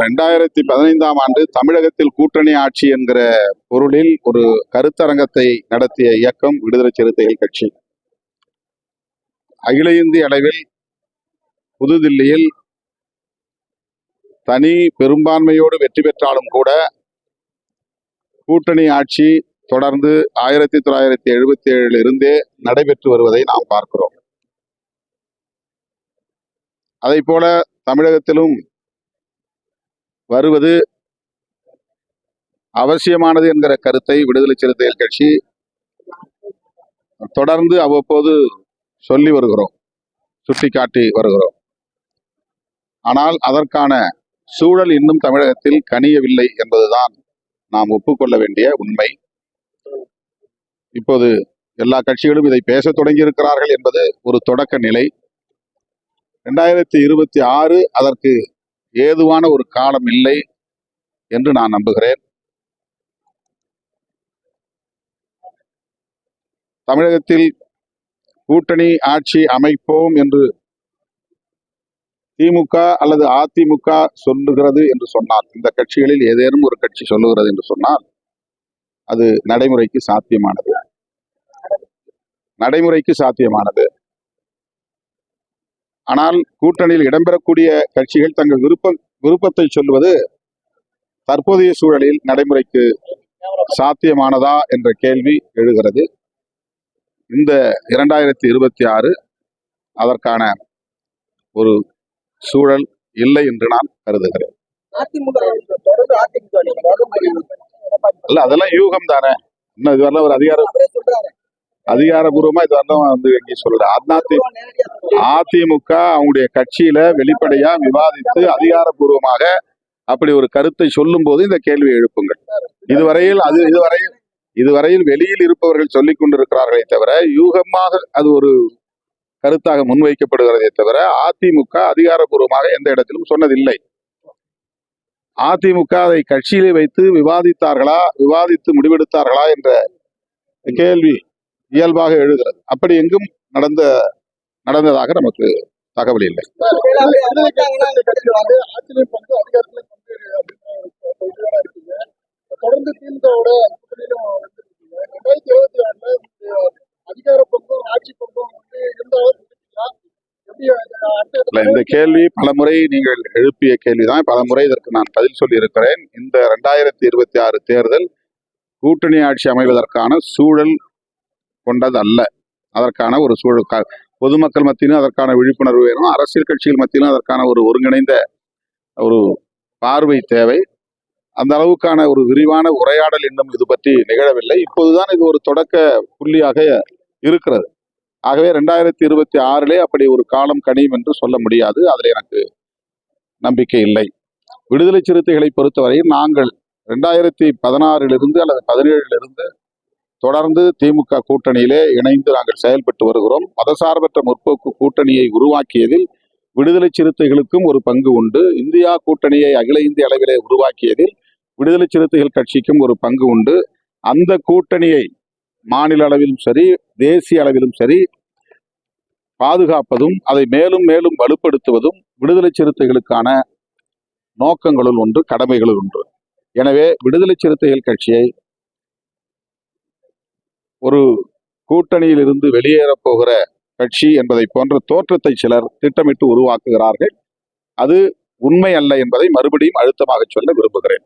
ரெண்டாயிரத்தி பதினைந்தாம் ஆண்டு தமிழகத்தில் கூட்டணி ஆட்சி என்கிற பொருளில் ஒரு கருத்தரங்கத்தை நடத்திய இயக்கம் விடுதலை சிறுத்தைகள் கட்சி. அகில இந்திய அளவில் புதுதில்லியில் தனி பெரும்பான்மையோடு வெற்றி பெற்றாலும் கூட கூட்டணி ஆட்சி தொடர்ந்து ஆயிரத்தி தொள்ளாயிரத்தி எழுபத்தி ஏழில் இருந்தே நடைபெற்று வருவதை நாம் பார்க்கிறோம். அதை போல தமிழகத்திலும் வருவது அவசியமானது என்கிற கருத்தை விடுதலை சிறுத்தைகள் கட்சி தொடர்ந்து அவ்வப்போது சொல்லி வருகிறோம் சுட்டிக்காட்டி வருகிறோம். ஆனால் அதற்கான சூழல் இன்னும் தமிழகத்தில் கனியவில்லை என்பதுதான் நாம் ஒப்புக்கொள்ள வேண்டிய உண்மை. இப்போது எல்லா கட்சிகளும் இதை பேசத் தொடங்கி இருக்கிறார்கள் என்பது ஒரு தொடக்க நிலை. ரெண்டாயிரத்தி இருபத்தி ஆறு அதற்கு ஏதுவான ஒரு காலம் இல்லை என்று நான் நம்புகிறேன். தமிழகத்தில் கூட்டணி ஆட்சி அமைப்போம் என்று திமுக அல்லது அதிமுக சொல்லுகிறது என்று சொன்னால் இந்த கட்சிகளில் ஏதேனும் ஒரு கட்சி சொல்லுகிறது என்று சொன்னால் அது நடைமுறைக்கு சாத்தியமானது. நடைமுறைக்கு சாத்தியமானது. ஆனால் கூட்டணியில் இடம்பெறக்கூடிய கட்சிகள் தங்கள் விருப்ப விருப்பத்தை சொல்வது தற்போதைய சூழலில் நடைமுறைக்கு சாத்தியமானதா என்ற கேள்வி எழுகிறது. இந்த இரண்டாயிரத்தி இருபத்தி ஆறு அதற்கான ஒரு சூழல் இல்லை என்று நான் கருதுகிறேன். இல்ல அதெல்லாம் யூகம் தானே இன்னும் இதுவரை ஒரு அதிகார அவரே சொல்றாரு. அதிகாரபூர்வமா இது வரலாம் வந்து எங்கே சொல்ற அதி அதிமுக அவங்களுடைய கட்சியில வெளிப்படையா விவாதித்து அதிகாரபூர்வமாக அப்படி ஒரு கருத்தை சொல்லும் போது இந்த கேள்வியை எழுப்புங்கள். இதுவரையில் அது இதுவரையில் இதுவரையில் வெளியில் இருப்பவர்கள் சொல்லிக் கொண்டிருக்கிறார்களே தவிர யூகமாக அது ஒரு கருத்தாக முன்வைக்கப்படுகிறதே தவிர அதிமுக அதிகாரப்பூர்வமாக எந்த இடத்திலும் சொன்னதில்லை. அதிமுக அதை கட்சியிலே வைத்து விவாதித்தார்களா விவாதித்து முடிவெடுத்தார்களா என்ற கேள்வி இயல்பாக எழுகிறது. அப்படி எங்கும் நடந்த நடந்ததாக நமக்கு தகவல் தொடர்ந்து திமுகவோட ரெண்டாயிரத்தி இருபத்தி ஆறுல அதிகார பங்கும் ஆட்சி பங்கும் வந்து இல்ல இந்த கேள்வி பலமுறை நீங்கள் எழுப்பிய கேள்விதான். பலமுறை இதற்கு நான் பதில் சொல்லி இருக்கிறேன் இந்த ரெண்டாயிரத்தி இருபத்தி ஆறு தேர்தல் கூட்டணி ஆட்சி அமைவதற்கான சூழல் கொண்டது அல்ல அதற்கான ஒரு சூழல் பொதுமக்கள் மத்தியிலும் அதற்கான விழிப்புணர்வு வேணும். அரசியல் கட்சிகள் மத்தியிலும் அதற்கான ஒரு ஒருங்கிணைந்த ஒரு பார்வை தேவை. அந்த அளவுக்கான ஒரு விரிவான உரையாடல் இன்னும் இது பற்றி நிகழவில்லை. இப்போதுதான் இது ஒரு தொடக்க புள்ளியாக இருக்கிறது. ஆகவே ரெண்டாயிரத்தி இருபத்தி ஆறிலே அப்படி ஒரு காலம் கனியும் என்று சொல்ல முடியாது. அதில் எனக்கு நம்பிக்கை இல்லை. விடுதலை சிறுத்தைகளை பொறுத்தவரையில் நாங்கள் ரெண்டாயிரத்தி பதினாறிலிருந்து அல்லது பதினேழிலிருந்து தொடர்ந்து திமுக கூட்டணியிலே இணைந்து நாங்கள் செயல்பட்டு வருகிறோம். மதசார்பற்ற முற்போக்கு கூட்டணியை உருவாக்கியதில் விடுதலை சிறுத்தைகளுக்கும் ஒரு பங்கு உண்டு. இந்தியா கூட்டணியை அகில இந்திய அளவிலே உருவாக்கியதில் விடுதலை சிறுத்தைகள் கட்சிக்கும் ஒரு பங்கு உண்டு. அந்த கூட்டணியை மாநில அளவிலும் சரி தேசிய அளவிலும் சரி பாதுகாப்பதும் அதை மேலும் மேலும் வலுப்படுத்துவதும் விடுதலை சிறுத்தைகளுக்கான நோக்கங்களுள் ஒன்று கடமைகளுள் ஒன்று. எனவே விடுதலை சிறுத்தைகள் கட்சியை ஒரு கூட்டணியில் இருந்து போகிற கட்சி என்பதை போன்ற தோற்றத்தை சிலர் திட்டமிட்டு உருவாக்குகிறார்கள். அது உண்மை அல்ல என்பதை மறுபடியும் அழுத்தமாக சொல்ல விரும்புகிறேன்.